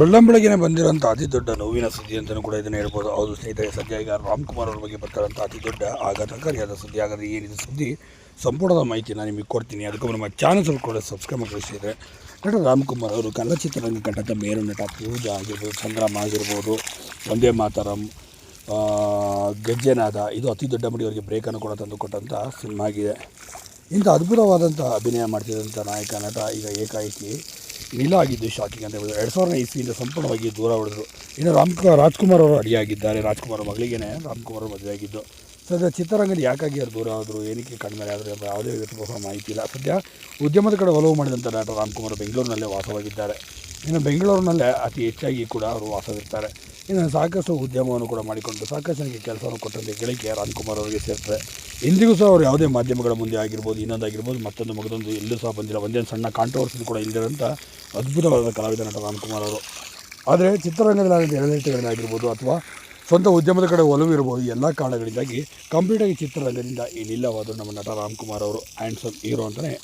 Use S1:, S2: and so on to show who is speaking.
S1: ಬೆಳ್ಳಂಬೆಳಗ್ಗೆನೆ ಬಂದಿರೋಂಥ ಅತಿ ದೊಡ್ಡ ನೋವಿನ ಸುದ್ದಿ ಅಂತಲೂ ಕೂಡ ಇದನ್ನು ಹೇಳ್ಬೋದು. ಹೌದು ಸ್ನೇಹಿತರೆ ಸದ್ಯ ಈಗ ರಾಮ್ಕುಮಾರ್ ಅವ್ರ ಬಗ್ಗೆ ಬರ್ತಾರಂಥ ಅತಿ ದೊಡ್ಡ ಆಘಾತಕಾರಿಯಾದ ಸುದ್ದಿ. ಆಗದೆ ಏನಿದೆ ಸುದ್ದಿ ಸಂಪೂರ್ಣದ ನಾನು ನಿಮಗೆ ಕೊಡ್ತೀನಿ. ಅದಕ್ಕೂ ನಮ್ಮ ಚಾನಲ್ ಕೂಡ ಸಬ್ಸ್ಕ್ರೈಬ್ ಮಾಡಿಸಿದ್ರೆ ನಟ ರಾಮ್ಕುಮಾರ್ ಅವರು ಕನ್ನಡ ಚಿತ್ರರಂಗ ಕಂಡಂಥ ಮೇರು ನಟ, ಪೂಜಾ ಆಗಿರ್ಬೋದು ಸಂಗ್ರಾಮ ಆಗಿರ್ಬೋದು ಒಂದೇ ಮಾತರಂ ಗಜ್ಜೆನಾದ ಇದು ಅತಿ ದೊಡ್ಡ ಮಡಿಯವರಿಗೆ ಬ್ರೇಕನ್ನು ಕೂಡ ತಂದುಕೊಟ್ಟಂಥ ಸಿನಿಮಾ ಆಗಿದೆ. ಇಂಥ ಅದ್ಭುತವಾದಂಥ ಅಭಿನಯ ಮಾಡ್ತಿದ್ದಂಥ ನಾಯಕ, ನಟ, ಈಗ ಏಕಾಏಕಿ ನಿಲ ಆಗಿದ್ದು ಶಾಕಿಂಗ್ ಅಂತ ಹೇಳಿದ್ರು ಎರಡು ಸಾವಿರದ ಇಸ್ವಿಯಿಂದ ಸಂಪೂರ್ಣವಾಗಿ ದೂರ ಹೊಡೆದ್ರು ಇನ್ನು ರಾಮ್ ರಾಜ್ಕುಮಾರ್ ಅವರು ಅಡಿಯಾಗಿದ್ದಾರೆ ರಾಜ್ಕುಮಾರ್ ಮಗಳಿಗೇನೆ ರಾಮ್ಕುಮಾರ್ ಅವರು ಮದುವೆ ಆಗಿದ್ದು. ಸದ್ಯ ಚಿತ್ರರಂಗದಲ್ಲಿ ಯಾಕಾಗಿ ಅವ್ರು ದೂರ ಆದರು, ಏನಕ್ಕೆ ಕಡಿಮೆ ಆದರೆ ಯಾವುದೇ ವ್ಯಕ್ತಿಗೋಸ್ಕರ ಮಾಹಿತಿ ಇಲ್ಲ. ಸದ್ಯ ಉದ್ಯಮದ ಕಡೆ ಒಲವು ಮಾಡಿದಂಥ ನಟ ರಾಮ್ಕುಮಾರ್ ಬೆಂಗಳೂರಿನಲ್ಲೇ ವಾಸವಾಗಿದ್ದಾರೆ. ಇನ್ನು ಬೆಂಗಳೂರಿನಲ್ಲೇ ಅತಿ ಹೆಚ್ಚಾಗಿ ಕೂಡ ಅವರು ವಾಸವಿರ್ತಾರೆ. ಇನ್ನು ಸಾಕಷ್ಟು ಉದ್ಯಮವನ್ನು ಕೂಡ ಮಾಡಿಕೊಂಡು ಸಾಕಷ್ಟು ನನಗೆ ಕೆಲಸವನ್ನು ಕೊಟ್ಟಂತೆ ಗೆಳಿಕೆ ರಾಮ್ಕುಮಾರ್ ಅವರಿಗೆ ಸೇರ್ತಾರೆ. ಇಂದಿಗೂ ಸಹ ಅವರು ಯಾವುದೇ ಮಾಧ್ಯಮಗಳ ಮುಂದೆ ಆಗಿರ್ಬೋದು ಇನ್ನೊಂದಾಗಿರ್ಬೋದು ಮತ್ತೊಂದು ಮಗದೊಂದು ಎಲ್ಲೂ ಸಹ ಬಂದಿಲ್ಲ. ಒಂದೇ ಸಣ್ಣ ಕಾಂಟ್ರವರ್ಸಿ ಕೂಡ ಇಲ್ಲದಂಥ ಅದ್ಭುತವಾದ ಕಲಾವಿದ ನಟ ರಾಮ್ಕುಮಾರ್ ಅವರು. ಆದರೆ ಚಿತ್ರರಂಗದಲ್ಲಿ ಎಡಳಿತಗಳಾಗಿರ್ಬೋದು ಅಥವಾ ಸ್ವಂತ ಉದ್ಯಮದ ಕಡೆ ಒಲವು ಇರ್ಬೋದು ಎಲ್ಲ ಕಾರಣಗಳಿಂದಾಗಿ ಕಂಪ್ಲೀಟಾಗಿ ಚಿತ್ರರಂಗದಿಂದ ಏನಿಲ್ಲವಾದರೂ ನಮ್ಮ ನಟ ರಾಮ್ಕುಮಾರ್ ಅವರು. ಆ್ಯಂಡ್ಸಮ್ ಹೀರೋ ಅಂತಲೇ